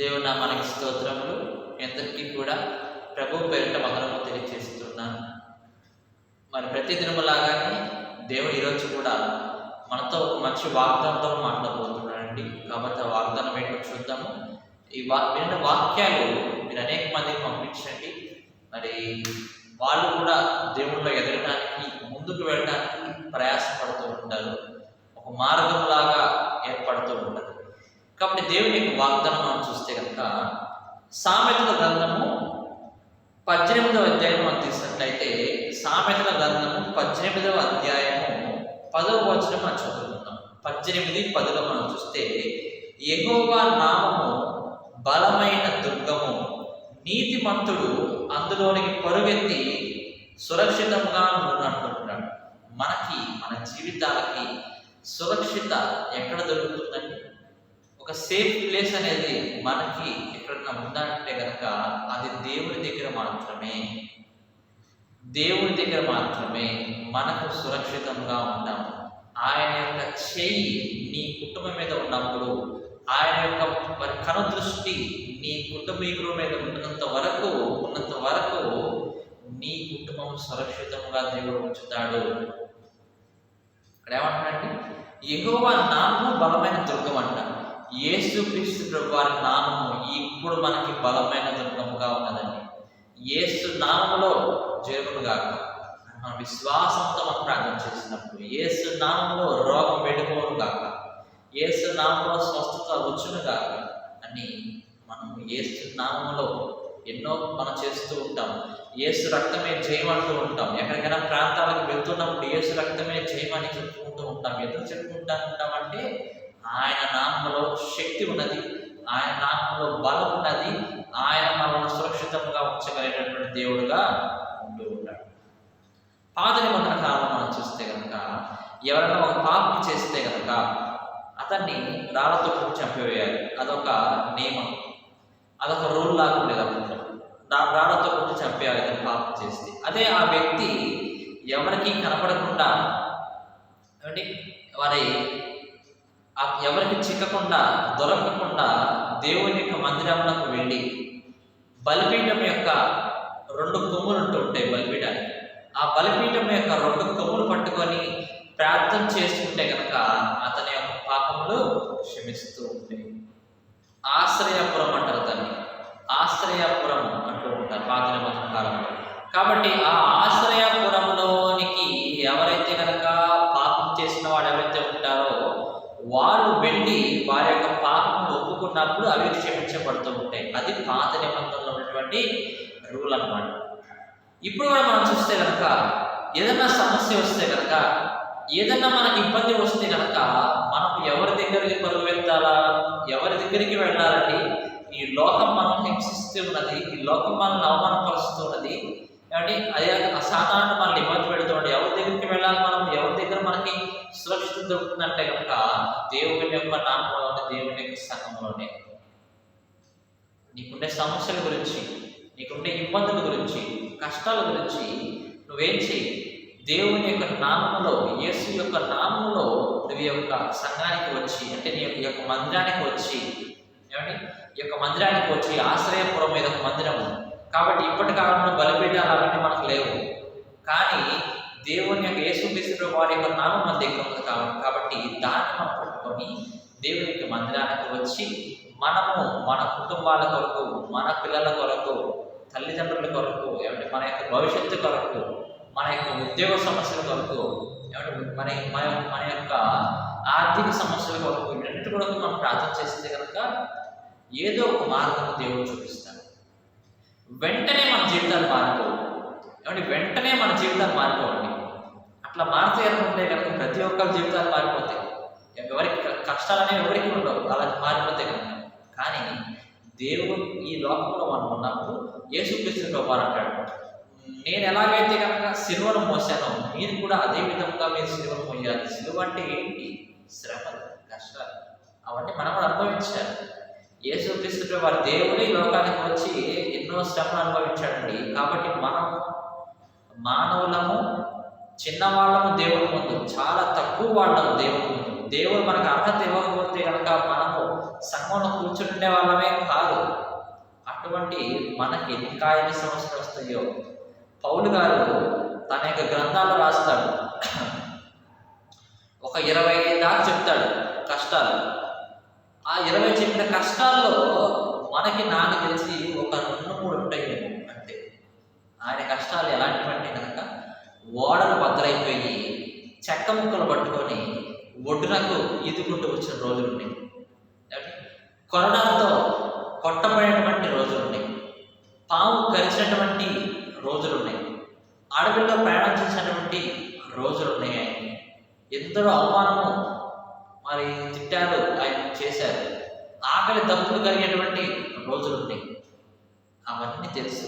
దేవుడు నా మనకి స్తోత్రములు ఎందరికీ కూడా ప్రభు పేరిట వందనము తెలియజేస్తున్నాను మరి ప్రతి దినములాగానే దేవుడు ఈరోజు కూడా మనతో మంచి వాగ్దానంతో మాట్లాడబోతున్నాడండి. కాబట్టి ఆ వాగ్దానం ఏంటో చూద్దాము. ఈ వా విన్న వాక్యాలు మీరు అనేక మందికి పంపించండి. మరి వాళ్ళు కూడా దేవుళ్ళలో ఎదగడానికి ముందుకు వెళ్ళడానికి ప్రయాసపడుతూ ఉంటారు. ఒక మార్గంలాగా ఏర్పడుతూ ఉంటారు. కాబట్టి దేవుని యొక్క వాగ్దానం మనం చూస్తే సామెతల గ్రంథము పద్దెనిమిదవ అధ్యాయం మనం తీసినట్లయితే సామెతల గ్రంథము పద్దెనిమిదవ అధ్యాయము పదవ వచనం మనం చదువుకుందాం. పద్దెనిమిది పదిలో మనం చూస్తే ఎగోవా నామము బలమైన దుర్గము నీతిమంతుడు అందులోనికి పరుగెత్తి సురక్షితంగా ఉన్నట్టున్నాడు మనకి మన జీవితాలకి సురక్షిత ఎక్కడ దొరుకుతుందండి? ఒక సేఫ్ ప్లేస్ అనేది మనకి ఎక్కడన్నా ఉందంటే కనుక అది దేవుడి దగ్గర మాత్రమే. దేవుడి దగ్గర మాత్రమే మనకు సురక్షితంగా ఉంటాం ఆయన యొక్క చెయ్యి నీ కుటుంబం మీద ఉన్నప్పుడు ఆయన యొక్క మరి కనుదృష్టి నీ కుటుంబీకుల మీద ఉన్నంత వరకు ఉన్నంత వరకు నీ కుటుంబం సురక్షితంగా దేవుడు ఉంచుతాడు. ఇక్కడ ఏమంటాడండి ఎగువ నామము బలమైన దుర్గం అంట యేసుక్రీస్తు ప్రభు వారి నామము ఇప్పుడు మనకి బలమైన దుర్గముగా ఉన్నదండి. యేసు నామములో జరుగును మన విశ్వాసంతో మనం ప్రార్థన చేసినప్పుడు యేసు నామంలో రోగం వెళ్ళిపోను గాక యేసు నామంలో స్వస్థత వచ్చును గాక అని మనం యేసు నామంలో ఎన్నో మనం చేస్తూ ఉంటాం. ఏసు రక్తమే జయమంటూ ఉంటాం. ఎక్కడికైనా ప్రాంతాలకు వెళ్తున్నప్పుడు యేసు రక్తమే జయమని చెప్పుకుంటూ ఉంటాం. ఎందుకు చెప్పుకుంటా ఉంటామంటే ఆయన నామంలో శక్తి ఉన్నది ఆయన నామంలో బలం ఉన్నది ఆయన మనల్ని సురక్షితంగా ఉంచగలిగినటువంటి దేవుడుగా ఉంటూ ఉంటాడు. పాత నిబంధన కాలం మనం చూస్తే కనుక ఎవరైనా ఒక పాపం చేస్తే కనుక అతన్ని రాళ్ళతో కొట్టి చంపివేయాలి. అదొక నియమం. అదొక రూల్ లాగా ఉండేది అప్పుడు రా- రాళ్ళతో కొట్టి చంపేయాలి అతను పాపం చేస్తే. అదే ఆ వ్యక్తి ఎవరికి కనపడకుండా ఏమండి వారి ఎవరికి చిక్కకుండా దొరకకుండా దేవుని యొక్క మందిరంలోకి వెళ్ళి బలిపీఠం యొక్క రెండు కొమ్ములు ఉంటూ ఉంటాయి బలిపీఠానికి. ఆ బలిపీఠం యొక్క రెండు కొమ్ములు పట్టుకొని ప్రార్థన చేసుకుంటే కనుక అతని యొక్క పాపములు క్షమిస్తూ ఉంటాయి. ఆశ్రయపురం అంటారు దాన్ని. ఆశ్రయపురం అంటూ ఉంటారు పాత కాలంలో. కాబట్టి ఆ ఆశ్రయ వాళ్ళు వెళ్ళి వారి యొక్క పాపములు ఒప్పుకున్నప్పుడు అవి క్షమించబడుతూ ఉంటాయి. అది పాత నిబంధనలో ఉన్నటువంటి రూల్ అనమాట ఇప్పుడు కూడా మనం చూస్తే కనుక ఏదైనా సమస్య వస్తే కనుక ఏదైనా మనకి ఇబ్బంది వస్తే కనుక మనం ఎవరి దగ్గరికి పరుగు వెళ్తారా? ఎవరి దగ్గరికి వెళ్ళాలండి? ఈ లోకం మనం హింసిస్తూ ఉన్నది ఈ లోకం మనల్ని అవమానపరుస్తూ ఉన్నది ఏమండి? అదే అసాధారణ మనల్ని ఇబ్బంది పెడుతుంది ఎవరి దగ్గరికి వెళ్ళాలి మనం? ఎవరి దగ్గర మనకి సురక్షిత దొరుకుతుందంటే కనుక దేవుని యొక్క నామంలోనే దేవుని యొక్క సంఘంలోనే నీకుండే సమస్యల గురించి నీకుండే ఇబ్బందుల గురించి కష్టాల గురించి నువ్వేం చేయి దేవుని యొక్క నామంలో యేసు యొక్క నామంలో నువ్వు యొక్క సంఘానికి వచ్చి అంటే నీ యొక్క- యొక్క మందిరానికి వచ్చి ఏమండి? ఈ యొక్క మందిరానికి వచ్చి ఆశ్రయపురం మీద ఒక మందిరం కాబట్టి ఇప్పటి కాలంలో బలిపీఠాలు అవన్నీ మనకు లేవు. కానీ దేవుని యొక్క యేసుక్రీస్తు వారి యొక్క నామం మన దగ్గర ఉంది కాబట్టి కాబట్టి దాన్ని మనం పట్టుకొని దేవుని యొక్క మందిరానికి వచ్చి మనము మన కుటుంబాల కొరకు మన పిల్లల కొరకు తల్లిదండ్రుల కొరకు ఏమంటే మన యొక్క భవిష్యత్తు కొరకు మన యొక్క ఉద్యోగ సమస్యల కొరకు ఏమంటే మన మన మన యొక్క ఆర్థిక సమస్యల కొరకు వీటన్నిటి కొరకు మనం ప్రార్థన చేస్తే కనుక ఏదో ఒక మార్గం దేవుడు చూపిస్తాడు. వెంటనే మన జీవితాలు మారిపోవు. ఏమంటే వెంటనే మన జీవితాలు మారిపోవండి. అట్లా మారితే అనుకుంటే కనుక ప్రతి ఒక్కరి జీవితాలు మారిపోతాయి. ఎవరికి కష్టాలు అనేవి ఎవరికి ఉండవు. అలా మారిపోతే కనుక. కానీ దేవుడు ఈ లోకంలో మనం ఉన్నప్పుడు యేసుక్రీస్తు వారు అంటాడు నేను ఎలాగైతే కనుక సిలువను మోసానో మీరు కూడా అదే విధంగా మీరు సిలువను మోయాలి. సిలువ అంటే ఏంటి? శ్రమలు కష్టాలు. అవన్నీ మనం కూడా అనుభవించాలి. యేసుక్రీస్తు వారి దేవుని లోకానికి వచ్చి ఎన్నో శ్రమలు అనుభవించాడండి. కాబట్టి మనం మానవులము చిన్నవాళ్ళము దేవుని ముందు చాలా తక్కువ వాళ్ళము దేవుని ముందు. దేవుడు మనకు అర్హత ఇవ్వకపోతే కనుక మనము సంఘంలో కూర్చుండే వాళ్ళమే కాదు. అటువంటి మనకి ఇంకా ఎన్ని సమస్యలు వస్తాయో. పౌలు గారు తన యొక్క గ్రంథాలు రాస్తాడు. ఒక ఇరవై దాకా చెప్తాడు కష్టాలు. ఆ ఇరవై చెప్పిన కష్టాల్లో మనకి నాకు తెలిసి ఒక రెండు మూడు ఉంటాయి అంటే ఆయన కష్టాలు ఎలాంటివంటే కనుక ఓడలు బద్దలైపోయి చెక్క ముక్కలు పట్టుకొని ఒడ్డునకు ఈదుకుంటూ వచ్చిన రోజులు ఉన్నాయి. కొరడాలతో కొట్టబడినటువంటి రోజులు ఉన్నాయి. పాము కరిచినటువంటి రోజులు ఉన్నాయి. అడవిలో ప్రయాణం చేసినటువంటి రోజులు ఉన్నాయి ఆయన ఎందరో అవమానము మరి తిట్టారు ఆయన చేశారు. ఆకలి తప్పులు కలిగేటువంటి రోజులు ఉన్నాయి. అవన్నీ తెలుసు.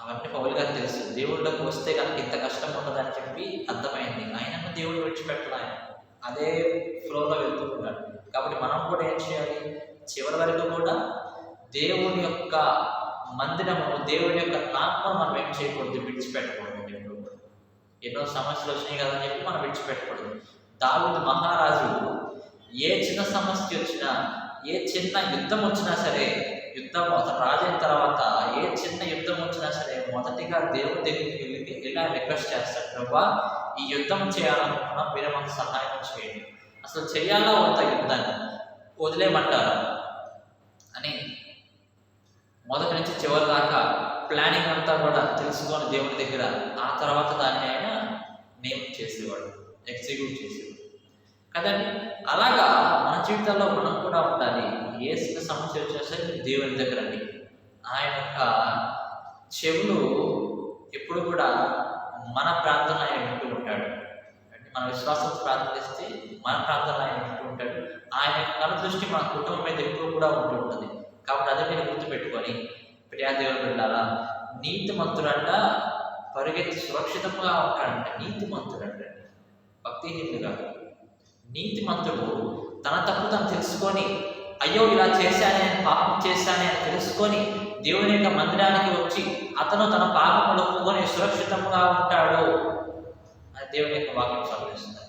అవన్నీ పౌలు గారు తెలుసు. దేవుళ్ళకు వస్తే కనుక ఇంత కష్టం ఉండదని చెప్పి అర్థమైంది. ఆయన దేవుడు విడిచిపెట్టడం ఆయన. అదే ఫ్లోలో వెళ్తూ ఉన్నాడు. కాబట్టి మనం కూడా ఏం చేయాలి? చివరి వరకు కూడా దేవుని యొక్క మందిరము దేవుని యొక్క నామం మనం ఏం చేయకూడదు? విడిచిపెట్టకూడదు ఎన్నో సమస్యలు వచ్చినాయి కదని చెప్పి మనం విడిచిపెట్టకూడదు. దావుడు మహారాజు ఏ చిన్న సమస్య వచ్చినా ఏ చిన్న యుద్ధం వచ్చినా సరే యుద్ధం అతను రాజైన తర్వాత ఏ చిన్న యుద్ధం వచ్చినా సరే మొదటిగా దేవుడి దగ్గరికి వెళ్ళి ఇలా రిక్వెస్ట్ చేస్తాడు? ప్రభా ఈ యుద్ధం చేయాలనుకున్నా మీరు మాకు సహాయం చేయండి. అసలు చేయాలా వద్ద యుద్ధాన్ని? వదిలేయమంటారా? అని మొదటి నుంచి చివరి దాకా ప్లానింగ్ అంతా కూడా తెలుసుకొని దేవుడి దగ్గర ఆ తర్వాత దాన్ని ఆయన నేమ్ చేసేవాడు. ఎగ్జిక్యూట్ చేసేవాడు కదండి అలాగా మన జీవితాల్లో మనం కూడా ఉండాలి. ఏ చిన్న సమస్య వచ్చినా సరే దేవుని దగ్గరండి ఆయన యొక్క చెవులు ఎప్పుడు కూడా మన ప్రార్థన ఆయన వింటూ ఉంటాడు. అంటే మన విశ్వాసంతో ప్రార్థిస్తే మన ప్రార్థన ఆయన వింటూ ఉంటాడు. ఆయన కళ దృష్టి మన కుటుంబం మీద ఎప్పుడు కూడా ఉంటూ ఉంటుంది. కాబట్టి అదే మీరు గుర్తుపెట్టుకొని ప్రియా దేవుడు వెళ్ళాలా నీతి మంతుడంట పరిగెత్తి సురక్షితంగా ఉంటాడంట నీతి మంతుడంటే భక్తిహీనుడు కాదు నీతిమంతుడు తన తప్పు తను తెలుసుకొని అయ్యో ఇలా చేశానే నేను పాపం చేశానే అని తెలుసుకొని దేవుని యొక్క మందిరానికి వచ్చి అతను తన పాపములు ఒప్పుకొని సురక్షితంగా ఉంటాడు అని దేవుని యొక్క వాక్యం సంభవిస్తుంది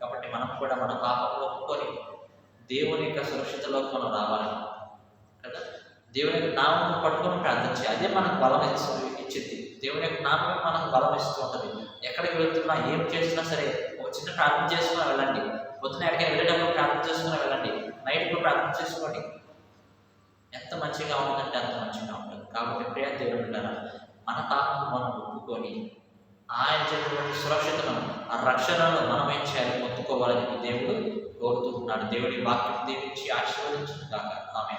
కాబట్టి మనం కూడా మన పాపములు ఒప్పుకొని దేవుని యొక్క సురక్షితలోకి మనం రావాలి. కదా? దేవుని యొక్క నామం పట్టుకొని ప్రార్థించి అదే మనకు బలం ఇచ్చింది. దేవుని యొక్క నామం మనకు బలం ఇస్తూ ఉంటుంది. ఎక్కడికి వెళ్తున్నా ఏం చేసినా సరే చిన్న ప్రార్థన చేసుకుని వెళ్ళండి. పొద్దున ఎక్కడికి వెళ్ళేటప్పుడు ప్రార్థన చేసుకుని వెళ్ళండి. నైట్ కూడా ప్రార్థన చేసుకోండి. ఎంత మంచిగా ఉందంటే అంత మంచిగా ఉంటుంది. కాబట్టి ప్రియ దేవుడు ఉంటారా మన పాపం మనం ఒప్పుకొని ఆయన చెప్పినటువంటి సురక్షితను ఆ రక్షణను మనం ఏం చేయాలి? ఒప్పుకోవాలని దేవుడు కోరుతూ ఉన్నాడు. దేవుడి వాక్యం దీవించి ఆశీర్వదించిన కాక ఆమె